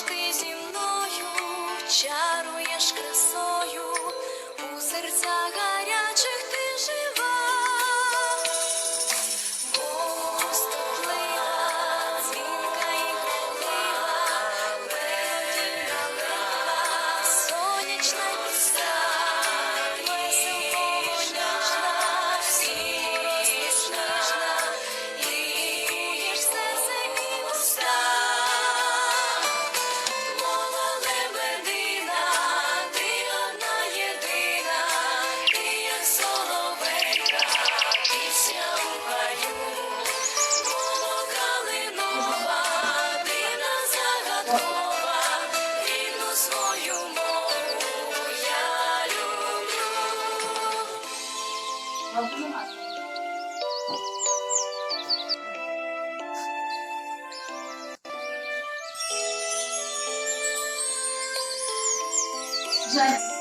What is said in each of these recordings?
Ти зі мною, чаруєш красою у серцях. Judge.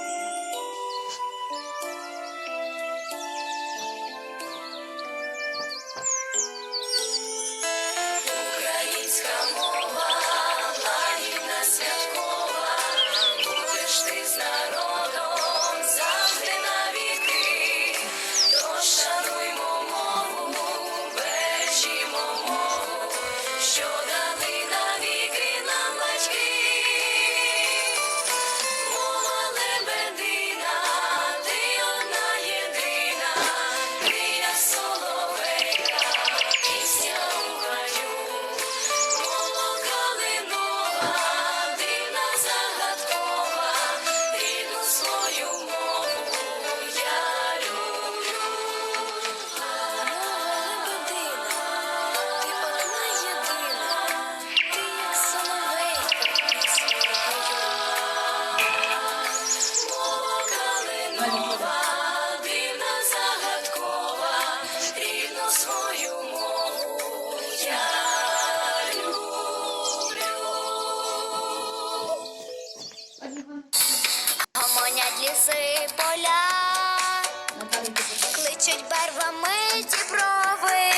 Кипяток. барвами ті брови,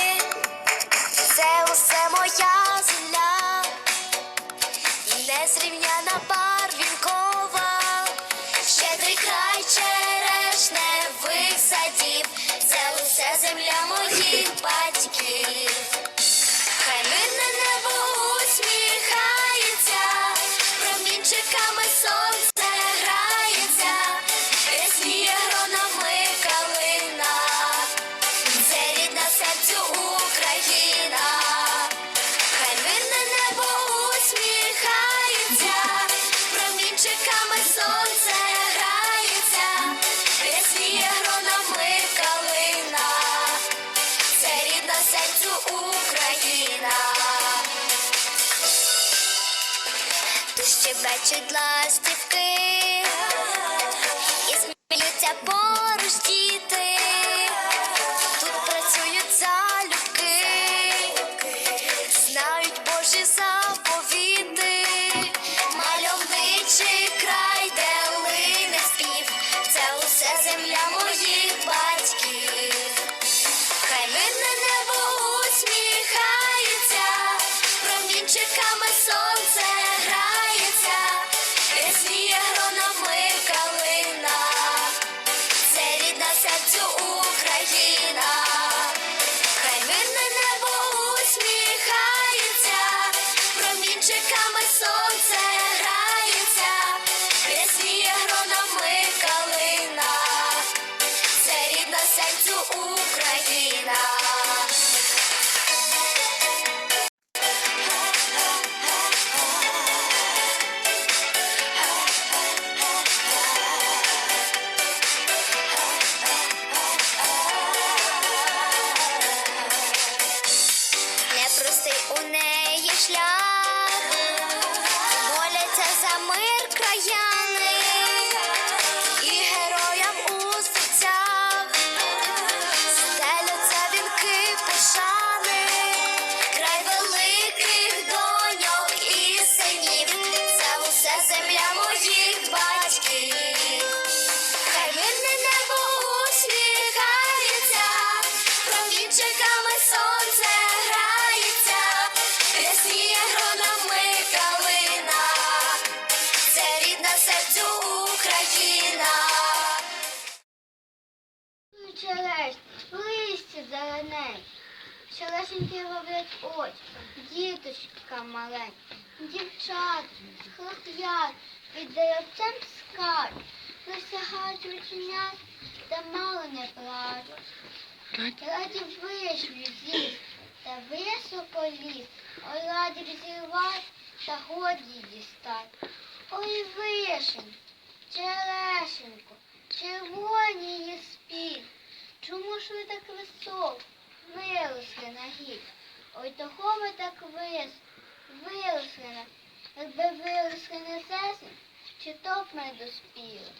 Це усе моя земля, незрівняна барвінкова, щедрий край черешневих садів, це усе земля моїх серцю Україна. Хай мирне усміхається, промінчиками сонце грається, рясніє гронами калина. Це рідна серцю Україна. Тут щебечуть ластівки, і сміються поруч діти. Рідна Україна. Хай мирне небо усміхається, промінчиками сонце У неї шлях, Шелесенькі роблять очі, діточка маленька, дівчат, хлоп'ят, під деревцем скачуть, досягають рученят, та мало не плачуть. Раді вийшли з'їсть, та високо ліс, ой раді розірвать, та годі дістать. Ой вишень, черешенько, червоні її спів. Чому ж ви так високо виросли на гід? Ой, того ви так вис, виросли якби виросли на сесні, чи то б ми доспіли.